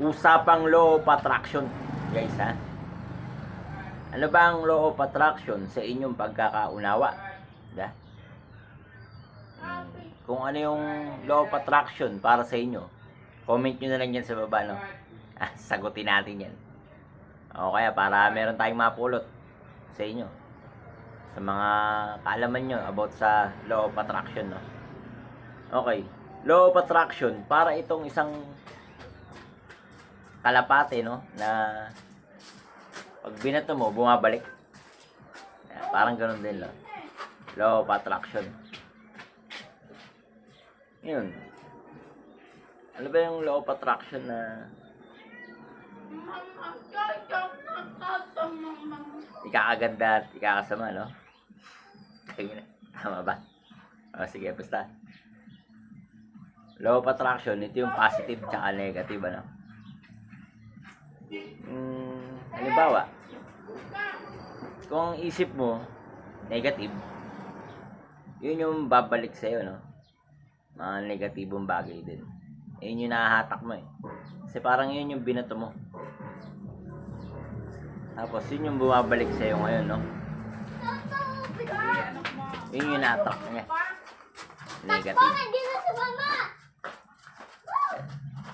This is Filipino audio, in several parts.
Usapang law of attraction, guys ha. Ano ba ang law of attraction sa inyong pagkakaunawa? Da? Kung ano yung law of attraction para sa inyo, comment nyo na lang yan sa baba, no? Sagutin natin yan. O kaya para meron tayong mapulot sa inyo. Sa mga kaalaman nyo about sa law of attraction, no? Okay. Law of attraction, para itong isang kalapate, no? Na pag binato mo, bumabalik. Parang ganun din, no? Law of attraction. Yun. Ano ba yung law of attraction na ikakaganda at ikakasama, no? Tama ba? O, sige, basta. Law of attraction, ito yung positive tsaka negative, ano? Mm, halimbawa, kung isip mo, negative, yun yung babalik sa'yo, no? Mga negatibong bagay din. Yun yung nahahatak mo, eh. Kasi parang yun yung binato mo. Tapos, yun yung bumabalik sa'yo ngayon, no? Yun yung nahatak niya. Negative.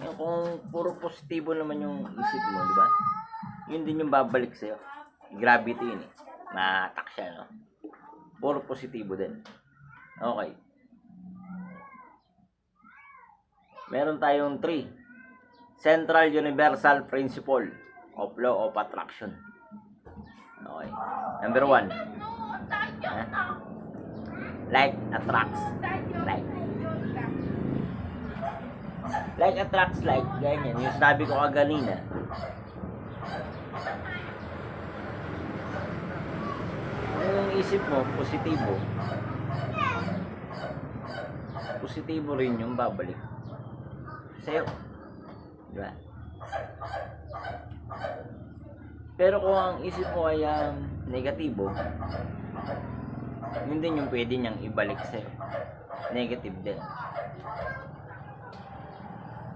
Yung kung puro positibo naman yung isip mo, di ba? Yun din yung babalik sa'yo. Gravity yun eh. Na-attack siya, no? Puro positibo din. Okay. Meron tayong 3. Central Universal Principle of Law of Attraction. Okay. Number 1. Like attracts like. Like attracts like, ganyan. Yung sabi ko kaganina. Yung isip mo, positibo, positibo rin yung babalik sa'yo. Di ba? Pero kung ang isip mo ay um, negatibo, yun din yung pwede niyang ibalik sa'yo. Negative din.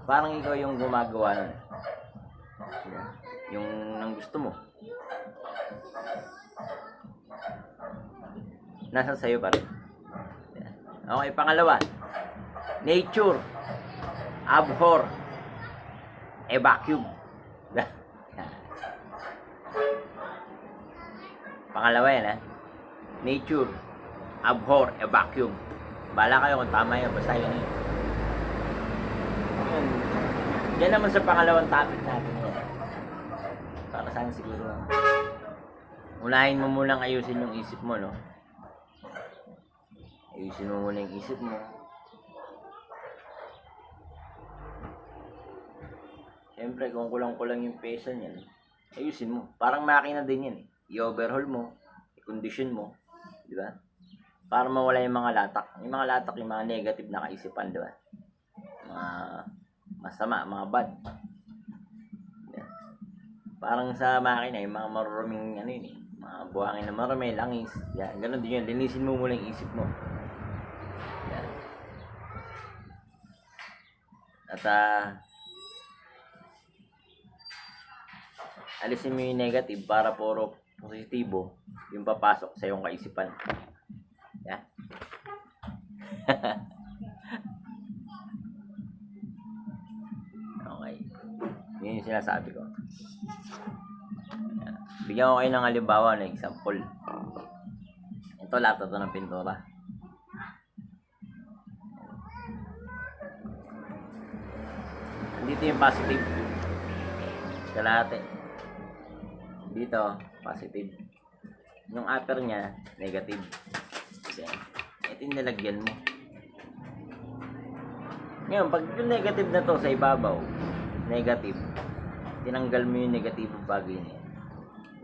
Parang ikaw yung gumagawa nun. Yung nang gusto mo. Nasa sa'yo pa rin. Okay, pangalawa. Nature. Abhor. Evacuum. Pangalawa yan, ha? Nature. Abhor. Evacuum. Bala kayo kung tama yun. Basta yun yun. Yun. Yan naman sa pangalawang topic natin yan. Para saan siguro. Unahin mo munang ayusin yung isip mo, no? Ayusin mo muna yung isip mo. Siyempre, kung kulang-kulang yung pesa niyan, ayusin mo. Parang makina din yan eh. I-overhaul mo, i-condition mo, di ba? Para mawala yung mga latak. Yung mga latak, yung mga negative na kaisipan, di ba? Mga masama, mga bad. Yan. Parang sa makina, yung mga maruruming ano yun eh. Mga buhangin na marumi, langis. Yan, ganun din yun. Linisin mo muna yung isip mo. Yan. At ah, alisin mo yung negative para puro positibo yung papasok sa iyong kaisipan. Yan. okay. Yun yung sinasabi ko. Yan. Bigyan ko kayo ng halimbawa na example. Ito lahat ito ng pintura. Dito yung positive. Kalahati. Dito, positive. Yung upper niya, negative. Yan. Ito yung nilagyan mo. Ngayon, pag yung negative na to sa ibabaw, negative, tinanggal mo yung negative bagay niya.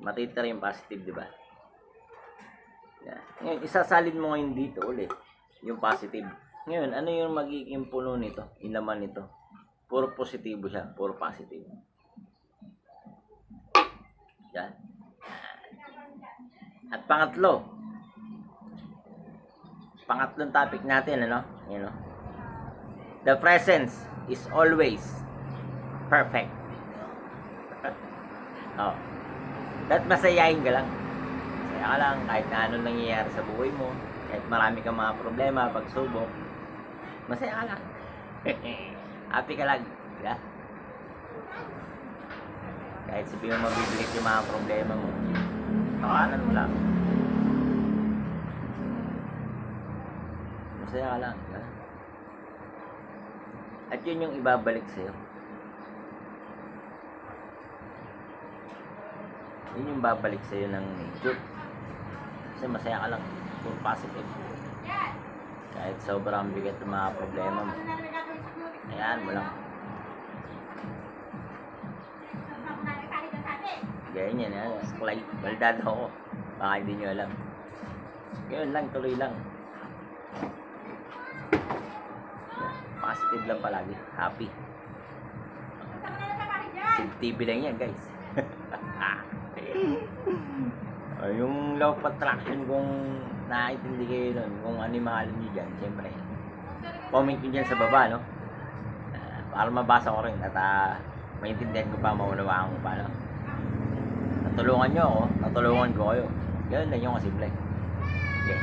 Matitira yung positive, di ba? Yan. Ngayon, isasalin mo ngayon dito ulit, yung positive. Ngayon, ano yung magiging puno nito? Yung laman nito? Puro positibo siya, puro positive. Yan. At pangatlo, pangatlong topic natin, ano? Yan, no? The presence is always perfect. Oh. Dapat masayahin ka lang. Masaya ka lang kahit na anong nangyayari sa buhay mo. Kahit marami kang mga problema, pagsubok. Masaya ka lang. Happy ka lang. Diba? Kahit sabihin mo mabibigat yung mga problema mo. Takanan mo lang. Masaya ka lang. Diba? At yun yung ibabalik sa'yo. Yun yung babalik sa'yo ng nature. Kasi masaya ka lang. Puro positive. Kahit sobrang bigat ng mga problema mo. Ayan mo lang. Ganyan yan. Sklay. Baldado ako. Baka hindi nyo alam. Ganyan lang. Tuloy lang. Positive lang palagi. Happy. Sid TV lang yan guys. Ah, yung law of attraction kung nakakaintindi kayo nun, kung ano yung mga alam nyo dyan, siyempre, comment nyo dyan sa baba, no? Ah, para mabasa ko rin at uh, maintindihan ko pa, maunawaan ko pa, no? Natulungan nyo ako, natulungan ko kayo. Ganun lang yung kasimple. Okay.